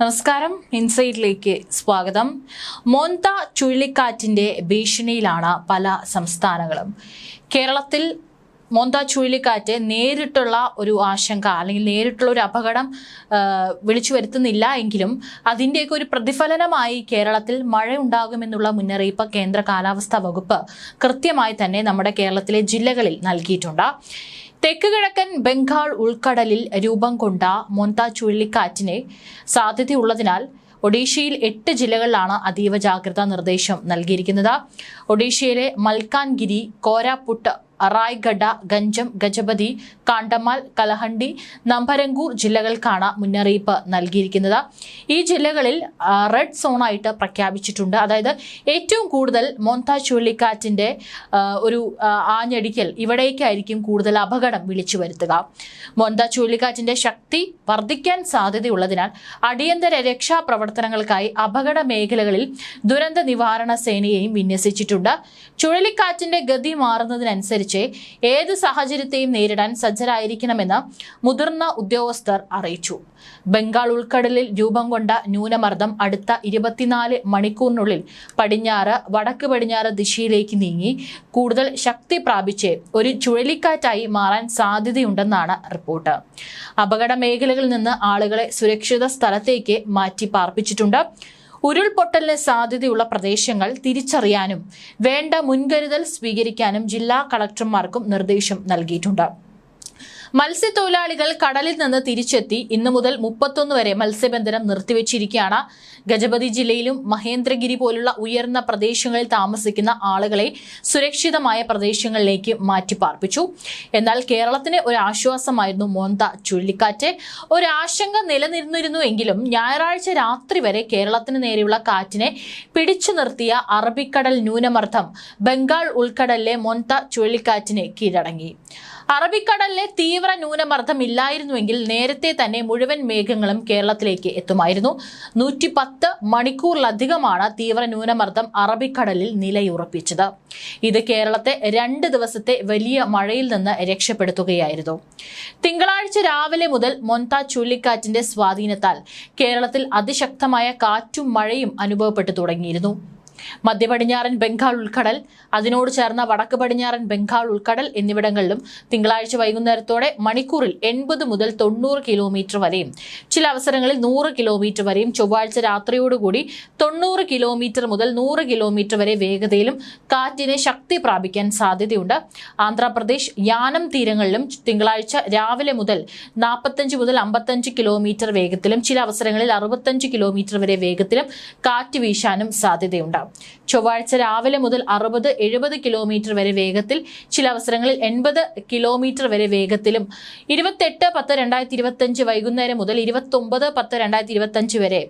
നമസ്കാരം. ഇൻസൈറ്റിലേക്ക് സ്വാഗതം. മോന്ത ചുഴലിക്കാറ്റിന്റെ ഭീഷണിയിലാണ് പല സംസ്ഥാനങ്ങളും. കേരളത്തിൽ മോന്ത ചുഴലിക്കാറ്റ് നേരിട്ടുള്ള ഒരു ആശങ്ക അല്ലെങ്കിൽ നേരിട്ടുള്ള ഒരു അപകടം വിളിച്ചു വരുത്തുന്നില്ല എങ്കിലും അതിന്റെയൊക്കെ ഒരു പ്രതിഫലനമായി കേരളത്തിൽ മഴ ഉണ്ടാകുമെന്നുള്ള മുന്നറിയിപ്പ് കേന്ദ്ര കാലാവസ്ഥാ വകുപ്പ് കൃത്യമായി തന്നെ നമ്മുടെ കേരളത്തിലെ ജില്ലകളിൽ നൽകിയിട്ടുണ്ട്. തെക്ക് കിഴക്കൻ ബംഗാൾ ഉൾക്കടലിൽ രൂപം കൊണ്ട മൊന്ത ചുഴലിക്കാറ്റിന് സാധ്യതയുള്ളതിനാൽ ഒഡീഷയിൽ എട്ട് ജില്ലകളിലാണ് അതീവ ജാഗ്രതാ നിർദ്ദേശം നൽകിയിരിക്കുന്നത്. ഒഡീഷയിലെ മൽക്കാൻഗിരി കോരാപുട്ട് റായ്ഗഡ ഗഞ്ചം ഗജപതി കാണ്ടമാൽ കലഹണ്ടി നമ്പരങ്കൂർ ജില്ലകൾക്കാണ് മുന്നറിയിപ്പ് നൽകിയിരിക്കുന്നത്. ഈ ജില്ലകളിൽ റെഡ് സോണായിട്ട് പ്രഖ്യാപിച്ചിട്ടുണ്ട്. അതായത് ഏറ്റവും കൂടുതൽ മോന്ത ചുഴലിക്കാറ്റിന്റെ ഒരു ആഞ്ഞടിക്കൽ ഇവിടേക്കായിരിക്കും കൂടുതൽ അപകടം വിളിച്ചു വരുത്തുക. മോന്ത ചുഴലിക്കാറ്റിന്റെ ശക്തി വർദ്ധിക്കാൻ സാധ്യതയുള്ളതിനാൽ അടിയന്തര രക്ഷാപ്രവർത്തനങ്ങൾക്കായി അപകട മേഖലകളിൽ ദുരന്ത നിവാരണ സേനയെയും വിന്യസിച്ചിട്ടുണ്ട്. ചുഴലിക്കാറ്റിന്റെ ഗതി മാറുന്നതിനനുസരിച്ച് ഏത് സാഹചര്യത്തെയും നേരിടാൻ സജ്ജരായിരിക്കണമെന്ന് മുതിർന്ന ഉദ്യോഗസ്ഥർ അറിയിച്ചു. ബംഗാൾ ഉൾക്കടലിൽ രൂപം കൊണ്ട ന്യൂനമർദ്ദം അടുത്ത ഇരുപത്തിനാല് മണിക്കൂറിനുള്ളിൽ പടിഞ്ഞാറ് വടക്ക് പടിഞ്ഞാറ് ദിശയിലേക്ക് നീങ്ങി. കൂടുതൽ ശക്തി പ്രാപിച്ച് ഒരു ചുഴലിക്കാറ്റായി മാറാൻ സാധ്യതയുണ്ടെന്നാണ് റിപ്പോർട്ട്. അപകട മേഖലകളിൽ നിന്ന് ആളുകളെ സുരക്ഷിത സ്ഥലത്തേക്ക് മാറ്റി പാർപ്പിച്ചിട്ടുണ്ട് ഉരുൾപൊട്ടലിന് സാധ്യതയുള്ള പ്രദേശങ്ങൾ തിരിച്ചറിയാനും വേണ്ട മുൻകരുതൽ സ്വീകരിക്കാനും ജില്ലാ കളക്ടർമാർക്കും നിർദ്ദേശം നൽകിയിട്ടുണ്ട്. മത്സ്യത്തൊഴിലാളികൾ കടലിൽ നിന്ന് തിരിച്ചെത്തി ഇന്നു മുതൽ മുപ്പത്തൊന്ന് വരെ മത്സ്യബന്ധനം നിർത്തിവെച്ചിരിക്കുകയാണ്. ഗജപതി ജില്ലയിലും മഹേന്ദ്രഗിരി പോലുള്ള ഉയർന്ന പ്രദേശങ്ങളിൽ താമസിക്കുന്ന ആളുകളെ സുരക്ഷിതമായ പ്രദേശങ്ങളിലേക്ക് മാറ്റിപ്പാർപ്പിച്ചു. എന്നാൽ കേരളത്തിന് ഒരു ആശ്വാസമായിരുന്നു മോന്ത ചുഴലിക്കാറ്റ്. ഒരാശങ്ക നിലനിന്നിരുന്നുവെങ്കിലും ഞായറാഴ്ച രാത്രി വരെ കേരളത്തിന് നേരെയുള്ള കാറ്റിനെ പിടിച്ചു നിർത്തിയ അറബിക്കടൽ ന്യൂനമർദ്ദം ബംഗാൾ ഉൾക്കടലിലെ മൊന്ത ചുഴലിക്കാറ്റിനെ കീഴടങ്ങി. അറബിക്കടലിലെ തീവ്ര ന്യൂനമർദ്ദം ഇല്ലായിരുന്നുവെങ്കിൽ നേരത്തെ തന്നെ മുഴുവൻ മേഘങ്ങളും കേരളത്തിലേക്ക് എത്തുമായിരുന്നു. നൂറ്റി പത്ത് മണിക്കൂറിലധികമാണ് തീവ്ര ന്യൂനമർദ്ദം അറബിക്കടലിൽ നിലയുറപ്പിച്ചത്. ഇത് കേരളത്തെ രണ്ട് ദിവസത്തെ വലിയ മഴയിൽ നിന്ന് രക്ഷപ്പെടുത്തുകയായിരുന്നു. തിങ്കളാഴ്ച രാവിലെ മുതൽ മൊന്ത ചുഴലിക്കാറ്റിന്റെ സ്വാധീനത്താൽ കേരളത്തിൽ അതിശക്തമായ കാറ്റും മഴയും അനുഭവപ്പെട്ടു തുടങ്ങിയിരുന്നു. മധ്യപടിഞ്ഞാറൻ ബംഗാൾ ഉൾക്കടൽ അതിനോട് ചേർന്ന വടക്ക് പടിഞ്ഞാറൻ ബംഗാൾ ഉൾക്കടൽ എന്നിവിടങ്ങളിലും തിങ്കളാഴ്ച വൈകുന്നേരത്തോടെ മണിക്കൂറിൽ എൺപത് മുതൽ തൊണ്ണൂറ് കിലോമീറ്റർ വരെയും ചില അവസരങ്ങളിൽ നൂറ് കിലോമീറ്റർ വരെയും ചൊവ്വാഴ്ച രാത്രിയോടുകൂടി തൊണ്ണൂറ് കിലോമീറ്റർ മുതൽ നൂറ് കിലോമീറ്റർ വരെ വേഗതയിലും കാറ്റിന് ശക്തി പ്രാപിക്കാൻ സാധ്യതയുണ്ട്. ആന്ധ്രാപ്രദേശ് യാനം തീരങ്ങളിലും തിങ്കളാഴ്ച രാവിലെ മുതൽ നാൽപ്പത്തഞ്ച് മുതൽ അമ്പത്തഞ്ച് കിലോമീറ്റർ വേഗത്തിലും ചില അവസരങ്ങളിൽ അറുപത്തഞ്ച് കിലോമീറ്റർ വരെ വേഗത്തിലും കാറ്റ് വീശാനും സാധ്യതയുണ്ട്. ചൊവ്വാഴ്ച രാവിലെ മുതൽ അറുപത് എഴുപത് കിലോമീറ്റർ വരെ വേഗത്തിൽ ചില അവസരങ്ങളിൽ എൺപത് കിലോമീറ്റർ വരെ വേഗത്തിലും ഇരുപത്തെട്ട് പത്ത് രണ്ടായിരത്തി ഇരുപത്തഞ്ച് വൈകുന്നേരം മുതൽ ഇരുപത്തൊമ്പത് പത്ത് രണ്ടായിരത്തി ഇരുപത്തഞ്ച് വരെ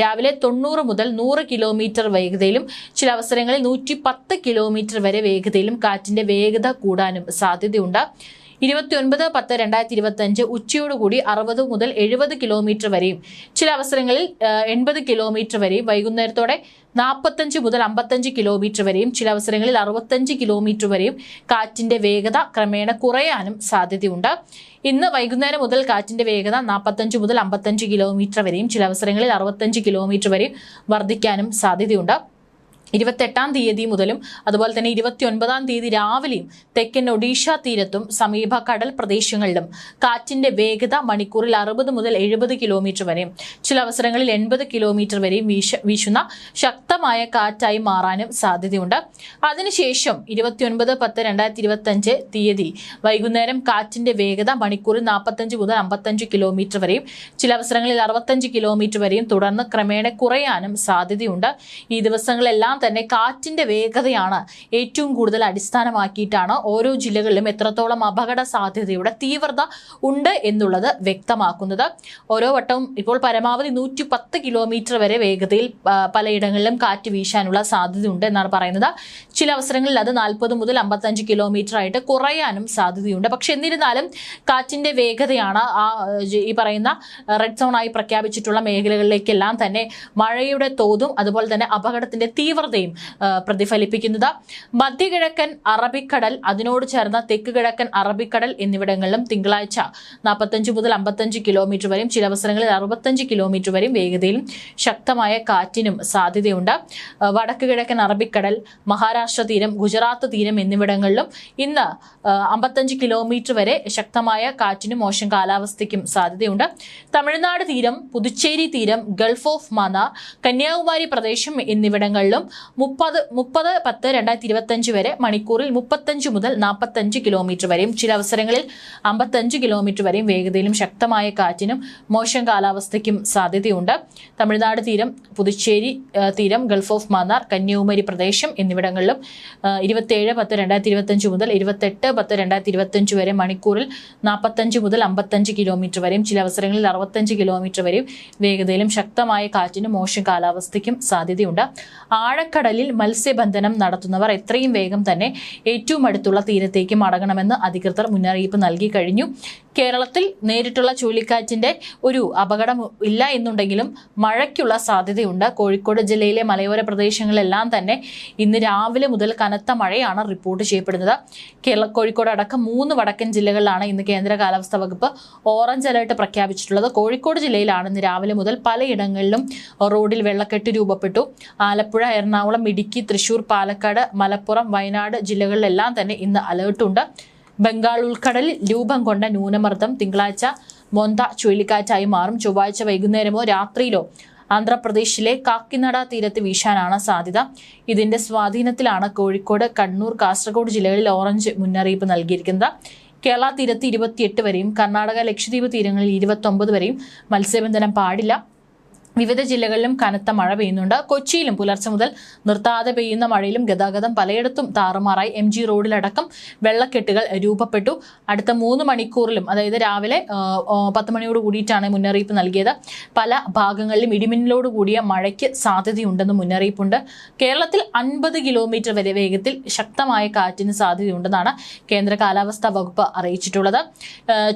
രാവിലെ തൊണ്ണൂറ് മുതൽ നൂറ് കിലോമീറ്റർ വേഗതയിലും ചില അവസരങ്ങളിൽ നൂറ്റി പത്ത് കിലോമീറ്റർ വരെ വേഗതയിലും കാറ്റിന്റെ വേഗത കൂടാനും സാധ്യതയുണ്ട്. ഇരുപത്തിയൊൻപത് പത്ത് രണ്ടായിരത്തി ഇരുപത്തി അഞ്ച് ഉച്ചയോടുകൂടി അറുപത് മുതൽ എഴുപത് കിലോമീറ്റർ വരെയും. ചില അവസരങ്ങളിൽ എൺപത് കിലോമീറ്റർ വരെയും വൈകുന്നേരത്തോടെ നാൽപ്പത്തഞ്ച് മുതൽ അമ്പത്തഞ്ച് കിലോമീറ്റർ വരെയും ചില അവസരങ്ങളിൽ അറുപത്തഞ്ച് കിലോമീറ്റർ വരെയും കാറ്റിന്റെ വേഗത ക്രമേണ കുറയാനും സാധ്യതയുണ്ട്. ഇന്ന് വൈകുന്നേരം മുതൽ കാറ്റിന്റെ വേഗത നാൽപ്പത്തഞ്ച് മുതൽ അമ്പത്തഞ്ച് കിലോമീറ്റർ വരെയും ചില അവസരങ്ങളിൽ അറുപത്തഞ്ച് കിലോമീറ്റർ വരെയും വർദ്ധിക്കാനും സാധ്യതയുണ്ട്. ഇരുപത്തെട്ടാം തീയതി മുതലും അതുപോലെ തന്നെ ഇരുപത്തിയൊൻപതാം തീയതി രാവിലെയും തെക്കൻ ഒഡീഷ തീരത്തും സമീപ കടൽ പ്രദേശങ്ങളിലും കാറ്റിന്റെ വേഗത മണിക്കൂറിൽ അറുപത് മുതൽ എഴുപത് കിലോമീറ്റർ വരെയും ചില അവസരങ്ങളിൽ എൺപത് കിലോമീറ്റർ വരെയും വീശ വീശുന്ന ശക്തമായ കാറ്റായി മാറാനും സാധ്യതയുണ്ട്. അതിനുശേഷം ഇരുപത്തിയൊൻപത് പത്ത് രണ്ടായിരത്തി ഇരുപത്തഞ്ച് തീയതി വൈകുന്നേരം കാറ്റിന്റെ വേഗത മണിക്കൂറിൽ നാൽപ്പത്തഞ്ച് മുതൽ അമ്പത്തഞ്ച് കിലോമീറ്റർ വരെയും ചില അവസരങ്ങളിൽ അറുപത്തഞ്ച് കിലോമീറ്റർ വരെയും തുടർന്ന് ക്രമേണ കുറയാനും സാധ്യതയുണ്ട്. ഈ ദിവസങ്ങളെല്ലാം തന്നെ കാറ്റിന്റെ വേഗതയാണ് ഏറ്റവും കൂടുതൽ അടിസ്ഥാനമാക്കിയിട്ടാണ് ഓരോ ജില്ലകളിലും എത്രത്തോളം അപകട സാധ്യതയുടെ തീവ്രത ഉണ്ട് എന്നുള്ളത് വ്യക്തമാക്കുന്നത്. ഓരോ വട്ടവും ഇപ്പോൾ പരമാവധി നൂറ്റി പത്ത് കിലോമീറ്റർ വരെ വേഗതയിൽ പലയിടങ്ങളിലും കാറ്റ് വീശാനുള്ള സാധ്യതയുണ്ട് എന്നാണ് പറയുന്നത്. ചില അവസരങ്ങളിൽ അത് നാൽപ്പത് മുതൽ അമ്പത്തഞ്ച് കിലോമീറ്റർ ആയിട്ട് കുറയാനും സാധ്യതയുണ്ട്. പക്ഷെ എന്നിരുന്നാലും കാറ്റിന്റെ വേഗതയാണ് ആ ഈ പറയുന്ന റെഡ് സോണായി പ്രഖ്യാപിച്ചിട്ടുള്ള മേഖലകളിലേക്കെല്ലാം തന്നെ മഴയുടെ തോതും അതുപോലെ തന്നെ അപകടത്തിന്റെ തീവ്രതയും ആ, പ്രതിഫലിപ്പിക്കുന്നത്. മധ്യകിഴക്കൻ അറബിക്കടൽ അതിനോട് ചേർന്ന തെക്ക് കിഴക്കൻ അറബിക്കടൽ എന്നിവിടങ്ങളിലും തിങ്കളാഴ്ച നാൽപ്പത്തഞ്ച് മുതൽ അമ്പത്തഞ്ച് കിലോമീറ്റർ വരെയും ചില അവസരങ്ങളിൽ അറുപത്തഞ്ച് കിലോമീറ്റർ വരെയും വേഗതയിലും ശക്തമായ കാറ്റിനും സാധ്യതയുണ്ട്. വടക്ക് കിഴക്കൻ അറബിക്കടൽ മഹാരാഷ്ട്ര തീരം ഗുജറാത്ത് തീരം എന്നിവിടങ്ങളിലും ഇന്ന് അമ്പത്തഞ്ച് കിലോമീറ്റർ വരെ ശക്തമായ കാറ്റിനും മോശം കാലാവസ്ഥയ്ക്കും സാധ്യതയുണ്ട്. തമിഴ്നാട് തീരം പുതുച്ചേരി തീരം ഗൾഫ് ഓഫ് മാന കന്യാകുമാരി പ്രദേശം എന്നിവിടങ്ങളിലും മുപ്പത് മുപ്പത് പത്ത് രണ്ടായിരത്തി ഇരുപത്തഞ്ച് വരെ മണിക്കൂറിൽ മുപ്പത്തഞ്ച് മുതൽ നാൽപ്പത്തഞ്ച് കിലോമീറ്റർ വരെയും ചില അവസരങ്ങളിൽ അമ്പത്തഞ്ച് കിലോമീറ്റർ വരെയും വേഗതയിലും ശക്തമായ കാറ്റിനും മോശം കാലാവസ്ഥയ്ക്കും സാധ്യതയുണ്ട്. തമിഴ്നാട് തീരം പുതുച്ചേരി തീരം ഗൾഫ് ഓഫ് മാന്നാർ കന്യാകുമാരി പ്രദേശം എന്നിവിടങ്ങളിലും ഇരുപത്തിയേഴ് പത്ത് രണ്ടായിരത്തി ഇരുപത്തഞ്ച് മുതൽ ഇരുപത്തെട്ട് പത്ത് രണ്ടായിരത്തി ഇരുപത്തഞ്ച് വരെ മണിക്കൂറിൽ നാൽപ്പത്തഞ്ച് മുതൽ അമ്പത്തഞ്ച് കിലോമീറ്റർ വരെയും ചില അവസരങ്ങളിൽ അറുപത്തഞ്ച് കിലോമീറ്റർ വരെയും വേഗതയിലും ശക്തമായ കാറ്റിനും മോശം കാലാവസ്ഥയ്ക്കും സാധ്യതയുണ്ട്. ആഴക്കടലിൽ മത്സ്യബന്ധനം നടത്തുന്നവർ എത്രയും വേഗം തന്നെ ഏറ്റവും അടുത്തുള്ള തീരത്തേക്ക് മടങ്ങണമെന്ന് അധികൃതർ മുന്നറിയിപ്പ് നൽകി കഴിഞ്ഞു. കേരളത്തിൽ നേരിട്ടുള്ള ചുഴലിക്കാറ്റിന്റെ ഒരു അപകടം ഇല്ല എന്നുണ്ടെങ്കിലും മഴയ്ക്കുള്ള സാധ്യതയുണ്ട്. കോഴിക്കോട് ജില്ലയിലെ മലയോര പ്രദേശങ്ങളിലെല്ലാം തന്നെ ഇന്ന് രാവിലെ മുതൽ കനത്ത മഴയാണ് റിപ്പോർട്ട് ചെയ്യപ്പെടുന്നത്. കേരള കോഴിക്കോട് അടക്കം മൂന്ന് വടക്കൻ ജില്ലകളിലാണ് ഇന്ന് കേന്ദ്ര കാലാവസ്ഥാ വകുപ്പ് ഓറഞ്ച് അലർട്ട് പ്രഖ്യാപിച്ചിട്ടുള്ളത്. കോഴിക്കോട് ജില്ലയിലാണ് ഇന്ന് രാവിലെ മുതൽ പലയിടങ്ങളിലും റോഡിൽ വെള്ളക്കെട്ട് രൂപപ്പെട്ടു. ആലപ്പുഴ എറണാകുളം ഇടുക്കി തൃശൂർ പാലക്കാട് മലപ്പുറം വയനാട് ജില്ലകളിലെല്ലാം തന്നെ ഇന്ന് അലേർട്ടുണ്ട് ബംഗാൾ ഉൾക്കടലിൽ രൂപം കൊണ്ട ന്യൂനമർദ്ദം തിങ്കളാഴ്ച മൊന്ത ചുഴലിക്കാറ്റായി മാറും. ചൊവ്വാഴ്ച വൈകുന്നേരമോ രാത്രിയിലോ ആന്ധ്രാപ്രദേശിലെ കാക്കിനട തീരത്ത് വീശാനാണ് സാധ്യത. ഇതിന്റെ സ്വാധീനത്തിലാണ് കോഴിക്കോട് കണ്ണൂർ കാസർഗോഡ് ജില്ലകളിൽ ഓറഞ്ച് മുന്നറിയിപ്പ് നൽകിയിരിക്കുന്നത്. കേരള തീരത്ത് ഇരുപത്തിയെട്ട് വരെയും കർണാടക ലക്ഷദ്വീപ് തീരങ്ങളിൽ ഇരുപത്തൊമ്പത് വരെയും മത്സ്യബന്ധനം പാടില്ല. വിവിധ ജില്ലകളിലും കനത്ത മഴ പെയ്യുന്നുണ്ട്. കൊച്ചിയിലും പുലർച്ചെ മുതൽ നിർത്താതെ പെയ്യുന്ന മഴയിലും ഗതാഗതം പലയിടത്തും താറുമാറായി. എം ജി റോഡിലടക്കം വെള്ളക്കെട്ടുകൾ രൂപപ്പെട്ടു. അടുത്ത മൂന്ന് മണിക്കൂറിലും അതായത് രാവിലെ പത്ത് മണിയോട് കൂടിയിട്ടാണ് മുന്നറിയിപ്പ് നൽകിയത്. പല ഭാഗങ്ങളിലും ഇടിമിന്നലോട് കൂടിയ മഴയ്ക്ക് സാധ്യതയുണ്ടെന്ന് മുന്നറിയിപ്പുണ്ട്. കേരളത്തിൽ അൻപത് കിലോമീറ്റർ വരെ വേഗത്തിൽ ശക്തമായ കാറ്റിന് സാധ്യതയുണ്ടെന്നാണ് കേന്ദ്ര കാലാവസ്ഥാ വകുപ്പ് അറിയിച്ചിട്ടുള്ളത്.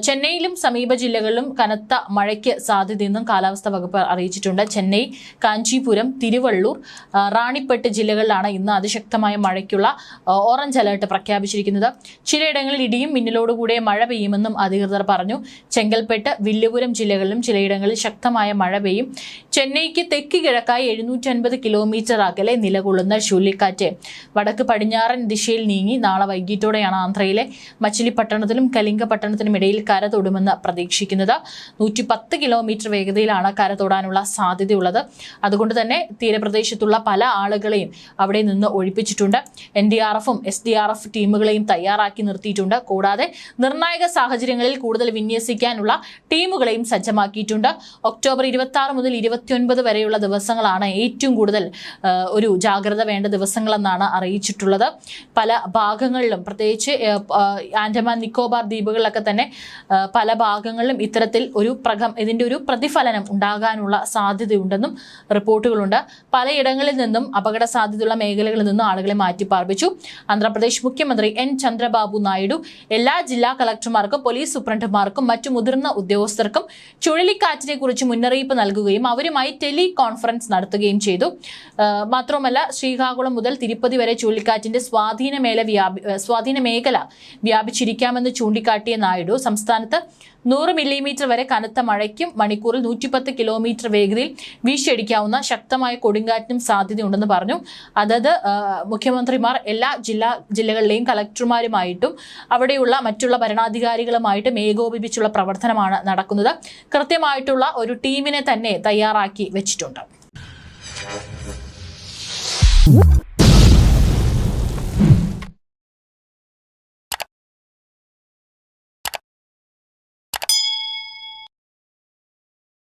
ചെന്നൈയിലും സമീപ ജില്ലകളിലും കനത്ത മഴയ്ക്ക് സാധ്യതയെന്നും കാലാവസ്ഥാ വകുപ്പ് അറിയിച്ചിട്ടുണ്ട്. ചെന്നൈ കാഞ്ചീപുരം തിരുവള്ളൂർ റാണിപ്പെട്ട് ജില്ലകളിലാണ് ഇന്ന് അതിശക്തമായ മഴയ്ക്കുള്ള ഓറഞ്ച് അലേർട്ട് പ്രഖ്യാപിച്ചിരിക്കുന്നത്. ചിലയിടങ്ങളിൽ ഇടിയും മിന്നലോടുകൂടിയ മഴ പെയ്യുമെന്നും അധികൃതർ പറഞ്ഞു. ചെങ്കൽപ്പെട്ട് വില്ലുപുരം ജില്ലകളിലും ചിലയിടങ്ങളിൽ ശക്തമായ മഴ പെയ്യും. ചെന്നൈക്ക് തെക്ക് കിഴക്കായി എഴുന്നൂറ്റി അൻപത് കിലോമീറ്റർ അകലെ നിലകൊള്ളുന്ന ചുഴലിക്കാറ്റ്. വടക്ക് പടിഞ്ഞാറൻ ദിശയിൽ നീങ്ങി നാളെ വൈകിട്ടോടെയാണ് ആന്ധ്രയിലെ മച്ചിലിപ്പട്ടണത്തിനും കലിംഗപട്ടണത്തിനും ഇടയിൽ കര തൊടുമെന്ന് പ്രതീക്ഷിക്കുന്നത്. നൂറ്റി പത്ത് കിലോമീറ്റർ വേഗതയിലാണ് കര തൊടാനുള്ള സാധ്യതയുള്ളത്. അതുകൊണ്ട് തന്നെ തീരപ്രദേശത്തുള്ള പല ആളുകളെയും അവിടെ നിന്ന് ഒഴിപ്പിച്ചിട്ടുണ്ട്. എൻ ഡി ആർ എഫും എസ് ഡി ആർ എഫ് ടീമുകളെയും തയ്യാറാക്കി നിർത്തിയിട്ടുണ്ട്. കൂടാതെ നിർണായക സാഹചര്യങ്ങളിൽ കൂടുതൽ വിന്യസിക്കാനുള്ള ടീമുകളെയും സജ്ജമാക്കിയിട്ടുണ്ട്. ഒക്ടോബർ ഇരുപത്തി ആറ് മുതൽ ഇരുപത്തിയൊൻപത് വരെയുള്ള ദിവസങ്ങളാണ് ഏറ്റവും കൂടുതൽ ഒരു ജാഗ്രത വേണ്ട ദിവസങ്ങളെന്നാണ് അറിയിച്ചിട്ടുള്ളത്. പല ഭാഗങ്ങളിലും പ്രത്യേകിച്ച് ആൻഡമാൻ നിക്കോബാർ ദ്വീപുകളിലൊക്കെ തന്നെ പല ഭാഗങ്ങളിലും ഇത്തരത്തിൽ ഒരു പ്രകം ഇതിന്റെ ഒരു പ്രതിഫലനം ഉണ്ടാകാനുള്ള സാധ്യതയുണ്ടെന്നും റിപ്പോർട്ടുകളുണ്ട്. പലയിടങ്ങളിൽ നിന്നും അപകട സാധ്യതയുള്ള മേഖലകളിൽ നിന്നും ആളുകളെ മാറ്റിപ്പാർപ്പിച്ചു ആന്ധ്രാപ്രദേശ് മുഖ്യമന്ത്രി എൻ ചന്ദ്രബാബു നായിഡു എല്ലാ ജില്ലാ കളക്ടർമാർക്കും പോലീസ് സൂപ്രണ്ടുമാർക്കും മറ്റു മുതിർന്ന ഉദ്യോഗസ്ഥർക്കും ചുഴലിക്കാറ്റിനെ കുറിച്ച് മുന്നറിയിപ്പ് നൽകുകയും അവരുമായി ടെലി കോൺഫറൻസ് നടത്തുകയും ചെയ്തു. മാത്രമല്ല ശ്രീകാകുളം മുതൽ തിരുപ്പതി വരെ ചുഴലിക്കാറ്റിന്റെ സ്വാധീന മേല സ്വാധീന മേഖല വ്യാപിച്ചിരിക്കാമെന്ന് ചൂണ്ടിക്കാട്ടിയ നായിഡു സംസ്ഥാനത്ത് നൂറ് മില്ലിമീറ്റർ വരെ കനത്ത മഴയ്ക്കും മണിക്കൂറിൽ നൂറ്റിപ്പത്ത് കിലോമീറ്റർ വേഗതയിൽ വീശിയടിക്കാവുന്ന ശക്തമായ കൊടുങ്കാറ്റിനും സാധ്യതയുണ്ടെന്ന് പറഞ്ഞു. അതത് മുഖ്യമന്ത്രിമാർ എല്ലാ ജില്ലാ ജില്ലകളിലെയും കളക്ടർമാരുമായിട്ടും അവിടെയുള്ള മറ്റുള്ള ഭരണാധികാരികളുമായിട്ടും ഏകോപിപ്പിച്ചുള്ള പ്രവർത്തനമാണ് നടക്കുന്നത്. കൃത്യമായിട്ടുള്ള ഒരു ടീമിനെ തന്നെ തയ്യാറാക്കി വെച്ചിട്ടുണ്ട്.